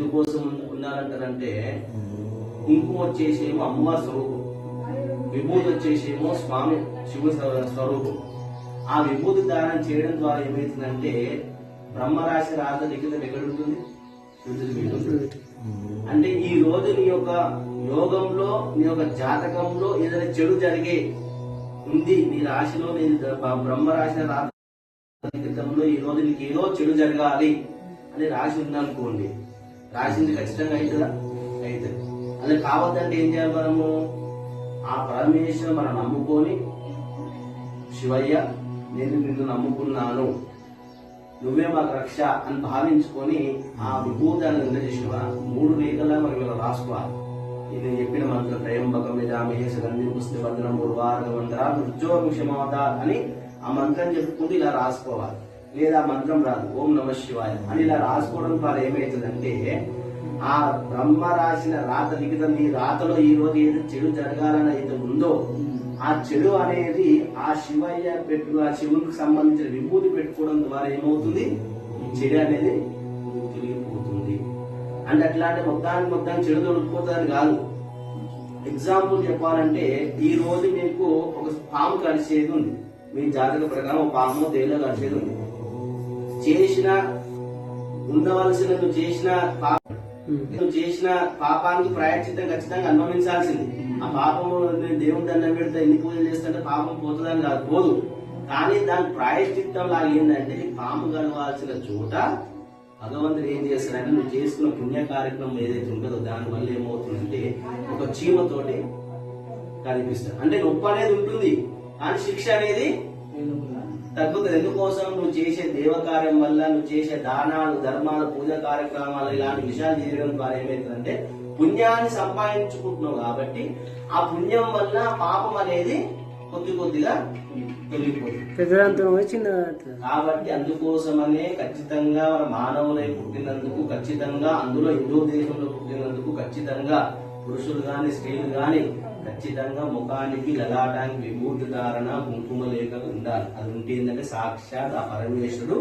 ఎందుకోసం ఉండాలంటారంటే కుంకుమ వచ్చేసేమో అమ్మవారి స్వరూపం విభూతి వచ్చేసేమో స్వామి శివ స్వరూపం. ఆ విభూతి దానం చేయడం ద్వారా ఏమవుతుందంటే బ్రహ్మరాశి రాత లిఖితం ఎక్కడ ఉంటుంది శుద్ధుడి మీద ఉంటుంది. అంటే ఈ రోజు నీ యొక్క యోగంలో నీ యొక్క జాతకంలో ఏదైనా చెడు జరిగే ఉంది నీ రాశిలో నీ బ్రహ్మ రాశి రాత లిఖితంలో ఈ రోజు నీకు ఏదో చెడు జరగాలి అని రాసి ఉందనుకోండి రాసింది ఖచ్చితంగా అవుతుందా అవుతుంది అది కావద్దంటే ఏం చేయాలి మనము? ఆ పరమేశ్వరు మనం నమ్ముకొని శివయ్య నేను నిన్ను నమ్ముకున్నాను. నువ్వే మాకు రక్ష అని భావించుకొని ఆ విభూతాన్ని నిర్ణయించినవా మూడు రేఖలా మనం ఇలా రాసుకోవాలి. ఇది చెప్పిన మంత్రం త్రయంబకం నిజామే సుగంధి పుష్టి బంధనం పూర్వార్గవంతర మృత్యోభిషమాత అని ఆ మంత్రం చెప్పుకుంటూ ఇలా రాసుకోవాలి. లేదా మంత్రం రాదు. ఓం నమ శివాయ అని ఇలా రాసుకోవడం ద్వారా ఏమవుతుందంటే ఆ బ్రహ్మ రాసిన రాత లిఖితం ఈ రాతలో ఈ రోజు ఏది చెడు జరగాలని అయితే ఉందో ఆ చెడు అనేది ఆ శివయ్య పెట్టు ఆ శివునికి సంబంధించిన విభూతి పెట్టుకోవడం ద్వారా ఏమవుతుంది? ఈ చెడు అనేది తొలగిపోతుంది. అంటే అట్లాంటి మొత్తాన్ని మొత్తానికి చెడు తొలగిపోతుందని కాదు. ఎగ్జాంపుల్ చెప్పాలంటే ఈ రోజు మీకు ఒక పాము కలిసేది ఉంది. మీ జాతక ప్రకారం ఒక పాము తేలో కలిసేది ఉంది. చేసిన ఉండవలసిన నువ్వు చేసిన పాప నువ్వు చేసిన పాపానికి ప్రాయశ్చిత్తం ఖచ్చితంగా అనుభవించాల్సింది. ఆ పాపము నేను దేవుని దండం పెడితే ఎన్ని పూజలు చేస్తుంటే పాపం పోతుందని కాదు పోదు. కానీ దాని ప్రాయశ్చిత్తం లాగా ఏంటంటే పాము గడవాల్సిన చోట భగవంతుడు ఏం చేస్తాడంటే నువ్వు చేసుకున్న పుణ్య కార్యక్రమం ఏదైతే ఉంటుందో దాని వల్ల ఏమవుతుందంటే ఒక చీమతోటి కనిపిస్తాడు అంటే నొప్పి అనేది ఉంటుంది. కానీ శిక్ష అనేది తగ్గుతుంది ఎందుకోసం నువ్వు చేసే దేవకార్యం వల్ల నువ్వు చేసే దానాలు ధర్మాలు పూజ కార్యక్రమాలు ఇలాంటి విషయాలు చేయడం ద్వారా ఏమవుతుందంటే పుణ్యాన్ని సంపాదించుకుంటున్నావు కాబట్టి ఆ పుణ్యం వల్ల పాపం అనేది కొద్ది కొద్దిగా కాబట్టి అందుకోసమనే ఖచ్చితంగా మన మానవులై పుట్టినందుకు ఖచ్చితంగా అందులో హిందూ దేశంలో పుట్టినందుకు ఖచ్చితంగా పురుషులు గాని స్త్రీలు గాని ఖచ్చితంగా ముఖానికి లలాటానికి విభూతి ధారణ కుంకుమ లేక ఉండాలి. అది ఉంటే ఏంటంటే సాక్షాత్ ఆ పరమేశ్వరుడు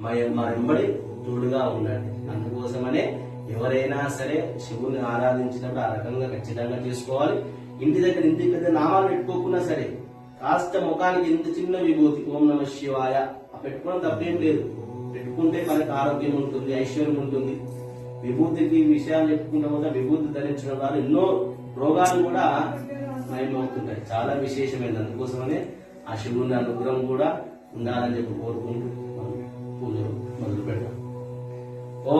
మన మరెంబడి తోడుగా ఉన్నాడు అందుకోసమనే ఎవరైనా సరే శివుని ఆరాధించినప్పుడు ఆ రకంగా ఖచ్చితంగా చేసుకోవాలి. ఇంటి దగ్గర ఇంటి పెద్ద నామాలు పెట్టుకోకున్నా సరే కాస్త ముఖానికి ఇంత చిన్న విభూతి ఓం నమ శివాయ ఆ పెట్టుకోవడం తప్పేం లేదు. పెట్టుకుంటే మనకు ఆరోగ్యం ఉంటుంది ఐశ్వర్యం ఉంటుంది. విభూతికి విషయాలు చెప్పుకున్న కూడా విభూతి ధరించడం ద్వారా ఎన్నో రోగాలు కూడా నయమవుతుంటాయి చాలా విశేషమైనది. అందుకోసమనే ఆ శివుని అనుగ్రహం కూడా ఉండాలని చెప్పి కోరుకుంటూ మనం పూజలు మొదలు పెడతాం ఓ